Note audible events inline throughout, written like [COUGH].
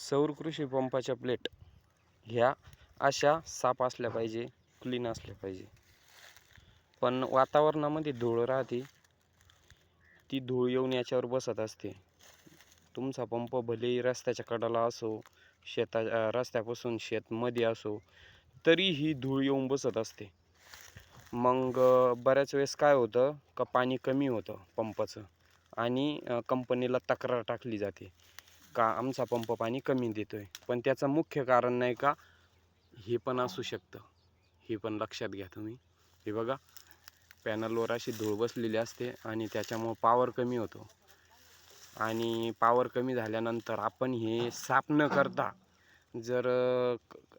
सौर कृषी पंपाच्या प्लेट ह्या अशा साफ असल्या पाहिजे क्लीन असल्या पाहिजे. पण वातावरणामध्ये धूळ राहते ती धूळ येऊन याच्यावर बसत असते. तुमचा पंप भलेही रस्त्याच्या कडाला असो शेता रस्त्यापासून शेतमध्ये असो तरी ही धूळ येऊन बसत असते. मग बऱ्याच वेळेस काय होतं का पाणी कमी होतं पंपाचं आणि कंपनीला तक्रार टाकली जाते. का आमचा पंप पाणी कमी देतो आहे पण त्याचं मुख्य कारण नाही का हे पण असू शकतं. हे पण लक्षात घ्या तुम्ही. हे बघा पॅनलवर अशी धूळ बसलेली असते आणि त्याच्यामुळं पावर कमी होतो. आणि पावर कमी झाल्यानंतर आपण हे साफ न करता जर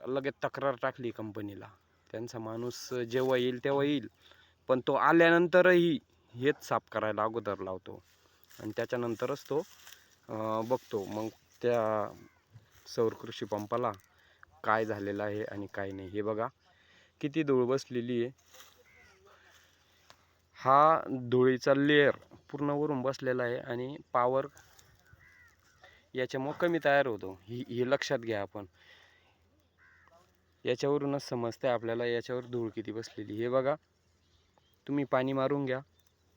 लगेच तक्रार टाकली कंपनीला त्यांचा माणूस जेव्हा येईल तेव्हा येईल. पण तो आल्यानंतरही हेच साफ करायला अगोदर लावतो. आणि त्याच्यानंतरच तो बघतो. मग त्या सौर कृषी पंपाला काय झालेलं आहे आणि काय नाही हे बघा. किती धूळ बसलेली आहे. हा धुळीचा लेअर पूर्णवरून बसलेला आहे आणि पावर याच्यामुळं कमी तयार होतो. ही हे लक्षात घ्या आपण. याच्यावरूनच समजते आपल्याला याच्यावर धूळ किती बसलेली. हे बघा. तुम्ही पाणी मारून घ्या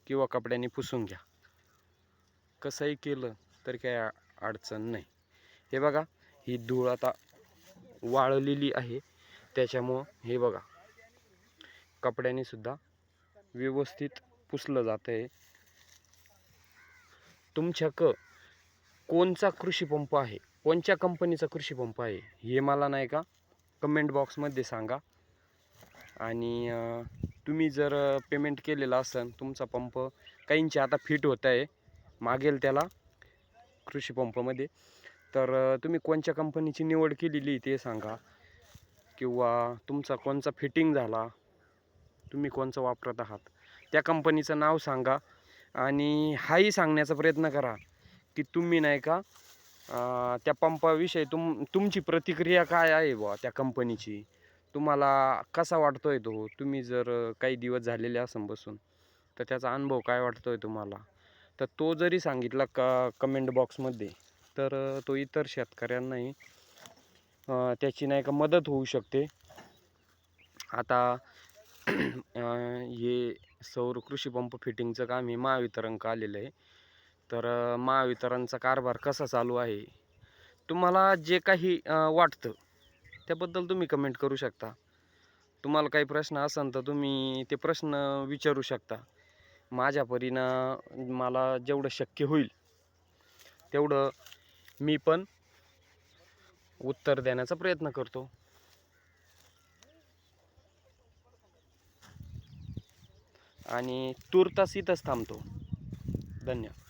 किंवा कपड्याने पुसून घ्या. कसंही केलं तर काय अडचण नाही. हे बघा ही धूळ आता वाळलेली आहे. त्याच्यामुळं हे बघा कपड्याने सुद्धा व्यवस्थित पुसलं जातं आहे तुमच्याक कोणचा कृषीपंप आहे? कोणत्या कंपनीचा कृषीपंप आहे? हे मला नाही का कमेंट बॉक्समध्ये सांगा. आणि तुम्ही जर पेमेंट केलेला असेल तुमचा पंप काहींचे आता फिट होत आहे मागेल त्याला कृषी पंपमध्ये. तर तुम्ही कोणत्या कंपनीची निवड केलेली ते सांगा. किंवा तुमचा कोणचा फिटिंग झाला तुम्ही कोणचं वापरत आहात त्या कंपनीचं नाव सांगा. आणि हाही सांगण्याचा प्रयत्न करा की तुम्ही नाही का त्या पंपाविषयी तुम तुमची प्रतिक्रिया काय आहे बुवा त्या कंपनीची? तुम्हाला कसा वाटतो आहे तो? तुम्ही जर काही दिवस झालेले असन बसून तर त्याचा अनुभव काय वाटतो आहे तुम्हाला? तर तो जरी सांगितला का कमेंट बॉक्समध्ये तर तो इतर शेतकऱ्यांनाही त्याची नाही का मदत होऊ शकते. आता [CLEARS THROAT] हे सौर कृषी पंप फिटिंगचं काम हे महावितरणक आलेलं आहे. तर महावितरणचा कारभार कसा चालू आहे? तुम्हाला जे काही वाटतं त्याबद्दल तुम्ही कमेंट करू शकता. तुम्हाला काही प्रश्न असेल तर तुम्ही ते प्रश्न विचारू शकता. माझ्या परीनं मला जेवढं शक्य होईल तेवढं मी पण उत्तर देण्याचा प्रयत्न करतो. आणि तूर्तास इथंच थांबतो. धन्यवाद.